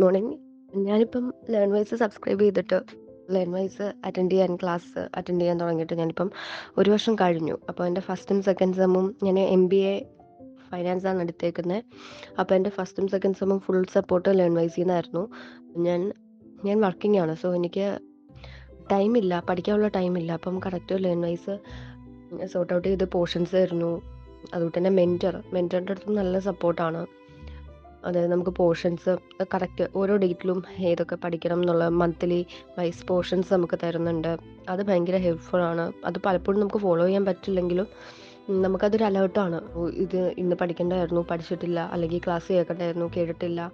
Morning. ഞാനിപ്പം learn wise subscribe ചെയ്തിട്ട് learn wise attend ചെയ്യാൻ ക്ലാസ് അറ്റൻഡ് ചെയ്യാൻ തുടങ്ങിയിട്ട് ഞാനിപ്പം ഒരു വർഷം കഴിഞ്ഞു. അപ്പോൾ എന്റെ ഫസ്റ്റും സെക്കൻഡ് സെമ്മും ഞാൻ എം ബി എംബിഎ ഫൈനാൻസാണ് എടുത്തേക്കുന്നത്. അപ്പോൾ എന്റെ ഫസ്റ്റും സെക്കൻഡ് സെമ്മും ഫുൾ സപ്പോർട്ട് ലേൺ വൈസിൽ നിന്നായിരുന്നു. ഞാൻ ഞാൻ വർക്കിംഗ് ആണ്. സോ എനിക്ക് ടൈമില്ല പഠിക്കാനുള്ള ടൈമില്ല. അപ്പം correct learn wise sort out ചെയ്ത് പോർഷൻസ് ആയിരുന്നു അതുകൊണ്ട് തന്നെ മെന്റർ മെന്ററിന്റെ അടുത്ത് നല്ല സപ്പോർട്ടാണ്. അതായത് നമുക്ക് പോർഷൻസ് കറക്റ്റ് ഓരോ ഡേറ്റിലും ഏതൊക്കെ പഠിക്കണം എന്നുള്ള മന്ത്ലി വൈസ് പോർഷൻസ് നമുക്ക് തരുന്നുണ്ട്. അത് ഭയങ്കര ഹെൽപ്ഫുൾ ആണ്. അത് പലപ്പോഴും നമുക്ക് ഫോളോ ചെയ്യാൻ പറ്റില്ലെങ്കിലും നമുക്കതൊരു അലേർട്ടാണ്. ഇത് ഇന്ന് പഠിക്കേണ്ടായിരുന്നു പഠിച്ചിട്ടില്ല. അല്ലെങ്കിൽ ക്ലാസ് കേൾക്കണ്ടായിരുന്നു കേട്ടിട്ടില്ല.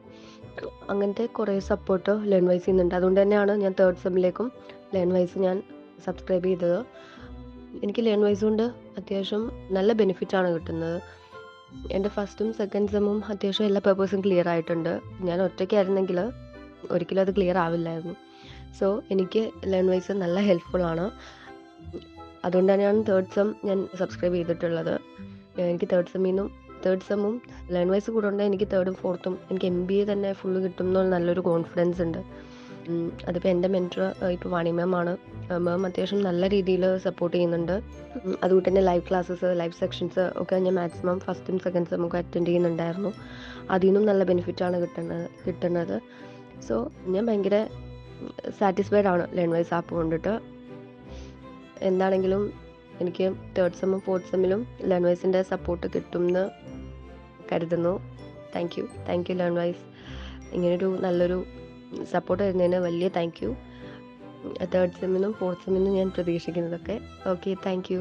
അങ്ങനത്തെ കുറേ സപ്പോർട്ട് ലേൺ വൈസ് ചെയ്യുന്നുണ്ട് അതുകൊണ്ട് തന്നെയാണ് ഞാൻ തേർഡ് സെമ്മിലേക്കും ലേൺ വൈസ് ഞാൻ സബ്സ്ക്രൈബ് ചെയ്തത്. എനിക്ക് ലേൺ വൈസ് കൊണ്ട് അത്യാവശ്യം നല്ല ബെനിഫിറ്റാണ് കിട്ടുന്നത്. എന്റെ ഫസ്റ്റും സെക്കൻഡ് സെമ്മും അത്യാവശ്യം എല്ലാ പേപ്പേഴ്സും ക്ലിയർ ആയിട്ടുണ്ട്. ഞാൻ ഒറ്റയ്ക്കായിരുന്നെങ്കിൽ ഒരിക്കലും അത് ക്ലിയർ ആവില്ലായിരുന്നു. സോ എനിക്ക് ലേൺ വൈസ് നല്ല ഹെൽപ്ഫുൾ ആണ്. അതുകൊണ്ട് തന്നെയാണ് തേർഡ് സെം ഞാൻ സബ്സ്ക്രൈബ് ചെയ്തിട്ടുള്ളത്. എനിക്ക് തേർഡ് സെമ്മിൽ നിന്നും തേർഡ് സെമ്മും ലേൺ വൈസ് കൂടെ എനിക്ക് തേർഡും ഫോർത്തും എനിക്ക് എം ബി എ തന്നെ ഫുള്ള് കിട്ടും എന്നുള്ള നല്ലൊരു കോൺഫിഡൻസ് ഉണ്ട്. അതിപ്പോൾ എന്റെ മെന്റർ ഇപ്പോൾ വാണി മാം ആണ്. മാം അത്യാവശ്യം നല്ല രീതിയിൽ സപ്പോർട്ട് ചെയ്യുന്നുണ്ട്. അതുകൊണ്ട് തന്നെ ലൈവ് ക്ലാസ്സസ് ലൈവ് സെക്ഷൻസ് ഒക്കെ ഞാൻ മാക്സിമം ഫസ്റ്റും സെക്കൻഡ്സും ഒക്കെ അറ്റൻഡ് ചെയ്യുന്നുണ്ടായിരുന്നു. അതിൽ നിന്നും നല്ല ബെനിഫിറ്റാണ് കിട്ടുന്നത് കിട്ടുന്നത്. സോ ഞാൻ ഭയങ്കര സാറ്റിസ്ഫൈഡ് ആണ് ലേൺ വൈസ് ആപ്പ് കൊണ്ടിട്ട്. എന്താണെങ്കിലും എനിക്ക് തേർഡ് സെമ്മും ഫോർത്ത് സെമ്മിലും ലേൺ വൈസിന്റെ സപ്പോർട്ട് കിട്ടുമെന്ന് കരുതുന്നു. Thank you. Thank you learn wise. ഇങ്ങനൊരു നല്ലൊരു സപ്പോർട്ട് തരുന്നതിന് വലിയ താങ്ക് യു. തേർഡ് സെമ്മിനും ഫോർത്ത് സെമ്മിനും ഞാൻ പ്രതീക്ഷിക്കുന്നതൊക്കെ. Okay thank.